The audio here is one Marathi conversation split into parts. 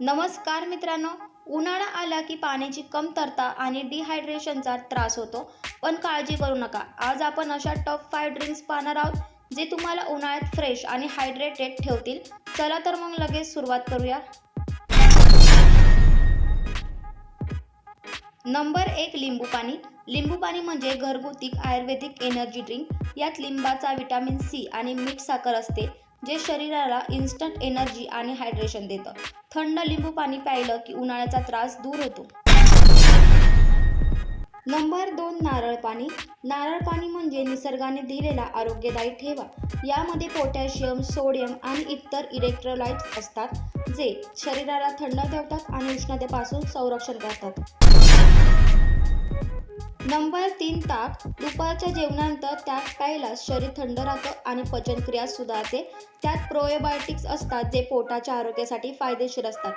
नमस्कार मित्रांनो उन्हाळा आला की पाण्याची कमतरता आणि डिहायड्रेशनचा त्रास होतो. पण काळजी करू नका. आज आपण अशा टॉप फाईव्ह ड्रिंक्स पाहणार आहोत जे तुम्हाला उन्हाळ्यात फ्रेश आणि हायड्रेटेड ठेवतील. चला तर मग लगेच सुरुवात करूया. नंबर एक लिंबू पाणी. लिंबू पाणी म्हणजे घरगुती आयुर्वेदिक एनर्जी ड्रिंक यात लिंबाचा विटॅमिन सी आणि मीठ साखर असते. जे शरीराला इन्स्टंट एनर्जी आणि हायड्रेशन देतं. थंड लिंबू पाणी प्यायलं की उन्हाळ्याचा त्रास दूर होतो. नंबर दोन नारळ पाणी. नारळ पाणी म्हणजे निसर्गाने दिलेला आरोग्यदायी ठेवा. यामध्ये पोटॅशियम सोडियम आणि इतर इलेक्ट्रोलाइट्स असतात जे शरीराला थंड ठेवतात आणि उष्णतेपासून संरक्षण करतात. नंबर तीन ताक दुपारच्या जेवणानंतर ताक प्यायलाच शरीर थंड राहतं आणि पचनक्रिया सुधारते. त्यात प्रोएबायोटिक्स असतात जे पोटाच्या आरोग्यासाठी फायदेशीर असतात.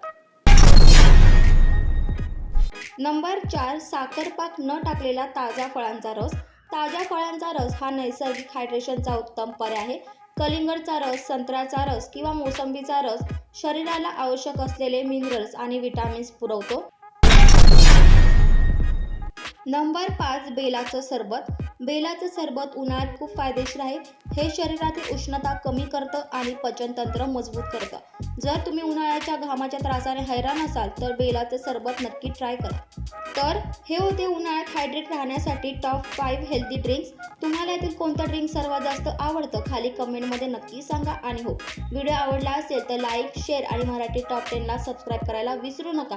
नंबर चार साखरपाक न टाकलेला ताज्या फळांचा रस. ताज्या फळांचा रस हा नैसर्गिक हायड्रेशनचा उत्तम पर्याय आहे. कलिंगडचा रस संत्र्याचा रस किंवा मोसंबीचा रस शरीराला आवश्यक असलेले मिनरल्स आणि विटॅमिन्स पुरवतो. नंबर पाच बेलाचं सरबत. बेलाचं सरबत उन्हाळ्यात खूप फायदेशीर आहे. हे शरीरातील उष्णता कमी करतं आणि पचनतंत्र मजबूत करतं. जर तुम्ही उन्हाळ्याच्या घामाच्या त्रासाने हैराण असाल तर बेलाचं सरबत नक्की ट्राय करा. तर हे होते उन्हाळ्यात हायड्रेट राहण्यासाठी टॉप फाईव्ह हेल्दी ड्रिंक्स तुम्हाला यातील कोणतं ड्रिंक सर्वात जास्त आवडतं? खाली कमेंटमध्ये नक्की सांगा आणि हो. व्हिडिओ आवडला असेल तर लाईक शेअर आणि मराठी टॉप टेनला सबस्क्राईब करायला विसरू नका.